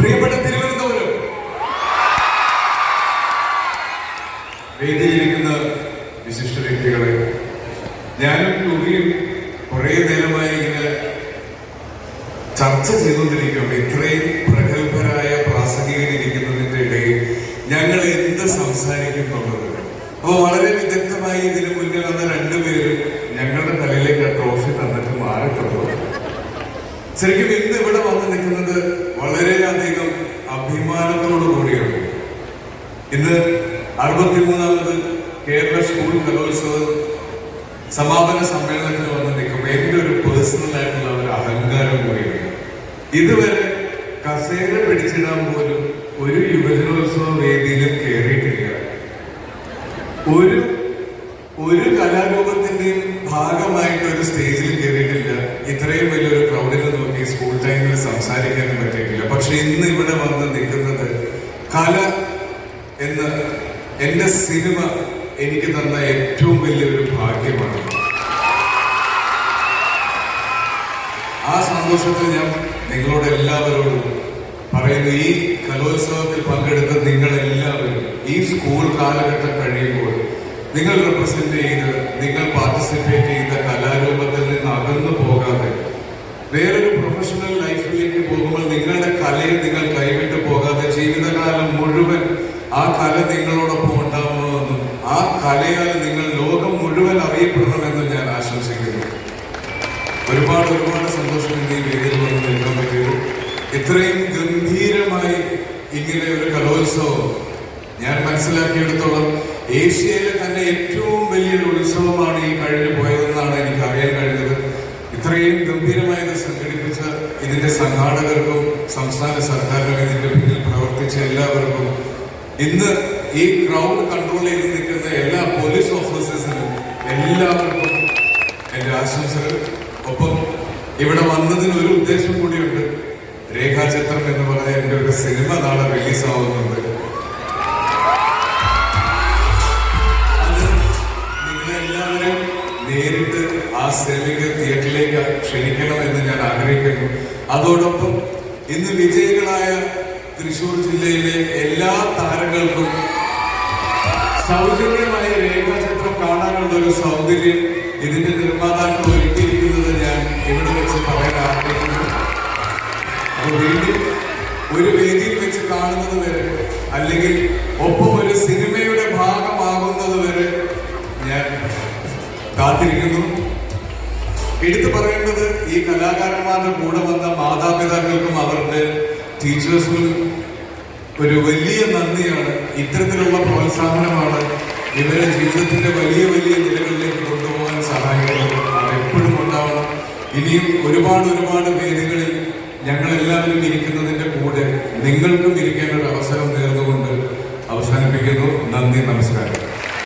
പ്രിയപ്പെട്ട തിരുവനന്തപുരം. വേദിയിലിരിക്കുന്ന വിശിഷ്ട വ്യക്തികളെ ഞാനും ടൂറിയും കുറേ നേരമായി ഇങ്ങനെ ചർച്ച ചെയ്തുകൊണ്ടിരിക്കുകയാണ്. ഇത്രയും പ്രഗത്ഭരായ പ്രാസംഗികരിക്കുന്നതിന്റെ ഇടയിൽ ഞങ്ങൾ എന്ത് സംസാരിക്കുന്നുള്ളത്? അപ്പോൾ വളരെ വിദഗ്ധമായി ഇതിന് മുന്നിൽ വന്ന രണ്ടുപേരും ഞങ്ങളുടെ തലയിലേക്ക് ട്രോഫി തന്നിട്ട് മാറിയിട്ടുള്ളത് ശരിക്കും ഇന്ന് ഇവിടെ വന്ന് നിൽക്കുന്നത് വളരെയധികം അഭിമാനത്തോടു കൂടിയാണ് ഇന്ന് അറുപത്തിമൂന്നാമത് കേരള സ്കൂൾ കലോത്സവം സമാപന സമ്മേളനത്തിന് വന്ന് നിൽക്കുമ്പോൾ എന്റെ ഒരു പേഴ്സണൽ ആയിട്ടുള്ള ഒരു അഹങ്കാരം കൂടിയാണ്. ഇതുവരെ കസേര പിടിച്ചിടാൻ പോലും ഒരു യുവജനോത്സവ വേദിയിലും കയറിയിട്ടില്ല. ഒരു ഒരു കലാരൂപത്തിന്റെയും ഭാഗമായിട്ട് ഒരു സ്റ്റേജിൽ കയറിയിട്ടില്ല. ഇത്രയും വലിയൊരു ക്രൗഡിൽ നോക്കി സ്കൂൾ ടൈമിൽ സംസാരിക്കാനും പറ്റിയിട്ടില്ല. പക്ഷെ ഇന്ന് ഇവിടെ വന്ന് നിൽക്കുന്നത് കല എന്ന എന്റെ സിനിമ എനിക്ക് തന്ന ഏറ്റവും വലിയൊരു ഭാഗ്യമാണ്. ആ സന്തോഷത്തിൽ ഞാൻ നിങ്ങളോട് എല്ലാവരോടും പറയുന്നു ഈ കലോത്സവത്തിൽ പങ്കെടുത്ത നിങ്ങളെല്ലാവരും ഈ സ്കൂൾ കാലഘട്ടം കഴിയുമ്പോൾ നിങ്ങൾ റെപ്രസെന്റ് ചെയ്ത് നിങ്ങൾ പാർട്ടിസിപ്പേറ്റ് ചെയ്ത കലാരൂപത്തിൽ നിന്ന് അകന്നു പോകാതെ വേറൊരു പ്രൊഫഷണൽ ലൈഫിലേക്ക് പോകുമ്പോൾ നിങ്ങളുടെ കലയെ നിങ്ങൾ കൈവിട്ട് പോകാതെ ജീവിതകാലം ആ കല നിങ്ങളോടൊപ്പം ഉണ്ടാവണമെന്നും ആ കലയാൽ നിങ്ങൾ ലോകം മുഴുവൻ അറിയപ്പെടണമെന്നും ഞാൻ ആശംസിക്കുന്നു. ഒരുപാട് ഒരുപാട് സന്തോഷം ഈ വേദിയിൽ വന്ന് നിൽക്കാൻ പറ്റിയത്. ഇത്രയും ഗംഭീരമായി ഇങ്ങനെ ഒരു കലോത്സവം ഞാൻ മനസ്സിലാക്കിയെടുത്തോളം ഏഷ്യയിലെ തന്നെ ഏറ്റവും വലിയൊരു ഉത്സവമാണ് ഈ കഴിഞ്ഞു പോയതെന്നാണ് എനിക്ക് അറിയാൻ കഴിഞ്ഞത്. ഇത്രയും ഗംഭീരമായി ഇത് സംഘടിപ്പിച്ച ഇതിന്റെ സംഘാടകർക്കും സംസ്ഥാന സർക്കാരിനും ഇതിന്റെ പിന്നിൽ പ്രവർത്തിച്ച എല്ലാവർക്കും ഇന്ന് ഈ ക്രൗഡ് കൺട്രോൾ ചെയ്ത് നിൽക്കുന്ന എല്ലാ പോലീസ് ഓഫീസേഴ്സിനും എല്ലാവർക്കും എന്റെ ആശംസകൾ. ഒപ്പം ഇവിടെ വന്നതിന് ഒരു ഉദ്ദേശം കൂടിയുണ്ട്. രേഖാചിത്രം എന്ന് പറഞ്ഞ എന്റെ ഒരു സിനിമ നാളെ റിലീസ് ആവുന്നുണ്ട് നിങ്ങളെല്ലാവരും ആ സിനിമയ്ക്ക് തിയേറ്ററിലേക്ക് ക്ഷണിക്കണം എന്ന് ഞാൻ ആഗ്രഹിക്കുന്നു. അതോടൊപ്പം ഇന്ന് വിജയികളായ തൃശൂർ ജില്ലയിലെ എല്ലാ താരങ്ങൾക്കും സൗജന്യമായി രേഖാചിത്രം കാണാനുള്ള ഒരു സൗകര്യം ഇതിന്റെ നിർമ്മാതാക്കൾ ഒരുക്കിയിരിക്കുന്നത് ഞാൻ ഇവിടെ വെച്ച് പറയാൻ ആഗ്രഹിക്കുന്നു. ഒരു വേദിയിൽ വെച്ച് കാണുന്നത് വരെ അല്ലെങ്കിൽ ഒപ്പം ഒരു സിനിമയുടെ ഭാഗമാകുന്നത് വരെ ഞാൻ കാത്തിരിക്കുന്നു. എടുത്തു പറയേണ്ടത് ഈ കലാകാരന്മാരുടെ കൂടെ വന്ന മാതാപിതാക്കൾക്കും അവരുടെ ടീച്ചേഴ്സിനും ഒരു വലിയ നന്ദിയാണ് ഇത്തരത്തിലുള്ള പ്രോത്സാഹനമാണ് ഇവരെ ജീവിതത്തിന്റെ വലിയ വലിയ നിലകളിലേക്ക് കൊണ്ടുപോകാൻ സഹായിക്കുന്നത്. എപ്പോഴും ഉണ്ടാവണം. ഇനിയും ഒരുപാട് ഒരുപാട് വേദികളിൽ ഞങ്ങളെല്ലാവരും ഇരിക്കുന്നതിന്റെ കൂടെ നിങ്ങൾക്കും ഇരിക്കാൻ ഒരു അവസരം നേർന്നുകൊണ്ട് അവസാനിപ്പിക്കുന്നു. നന്ദി നമസ്കാരം.